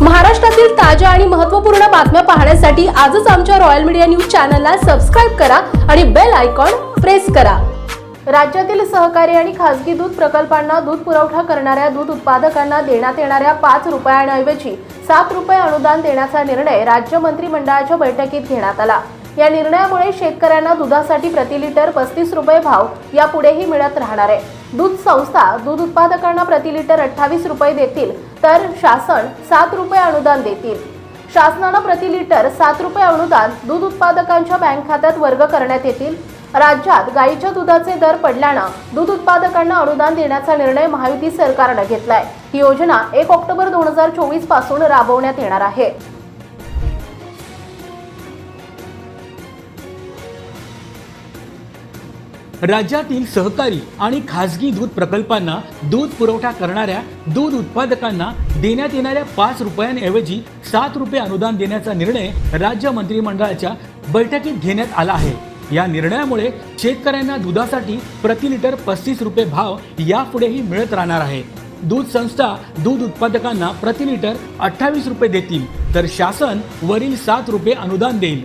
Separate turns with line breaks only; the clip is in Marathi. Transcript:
महाराष्ट्रातील ताज्या आणि महत्त्वपूर्ण बातम्या पाहण्यासाठी आजच आमच्या रॉयल मीडिया न्यूज चॅनलला सबस्क्राईब करा आणि बेल आयकॉन प्रेस करा. राज्यातील सहकारी आणि खासगी दूध प्रकल्पांना दूध पुरवठा करणाऱ्या दूध उत्पादकांना देण्यात येणाऱ्या पाच रुपयांऐवजी सात रुपये अनुदान देण्याचा निर्णय राज्य मंत्रिमंडळाच्या बैठकीत घेण्यात आला. या निर्णयामुळे शेतकऱ्यांना दुधासाठी प्रति लिटर पस्तीस रुपये भाव यापुढेही मिळत राहणार आहे. दूध संस्था दूध उत्पादकांना प्रति लिटर अठ्ठावीस रुपये देतील तर शासन सात रुपये अनुदान देतील. शासनानं प्रति लिटर सात रुपये अनुदान दूध उत्पादकांच्या बँक खात्यात वर्ग करण्यात येतील. राज्यात गाईच्या दुधाचे दर पडल्यानं दूध उत्पादकांना अनुदान देण्याचा निर्णय महायुती सरकारनं घेतलाय. ही योजना एक ऑक्टोबर दोन हजार चोवीसपासून राबवण्यात येणार आहे.
राज्यातील सहकारी आणि खासगी दूध प्रकल्पांना दूध पुरवठा करणाऱ्या दूध उत्पादकांना देण्यात येणाऱ्या पाच रुपयांऐवजी सात रुपये अनुदान देण्याचा निर्णय राज्य मंत्रिमंडळाच्या बैठकीत घेण्यात आला आहे. या निर्णयामुळे शेतकऱ्यांना दुधासाठी प्रति लिटर पस्तीस रुपये भाव यापुढेही मिळत राहणार आहे. दूध संस्था दूध उत्पादकांना प्रति लिटर अठ्ठावीस रुपये देतील तर शासन वरील सात रुपये अनुदान देईल.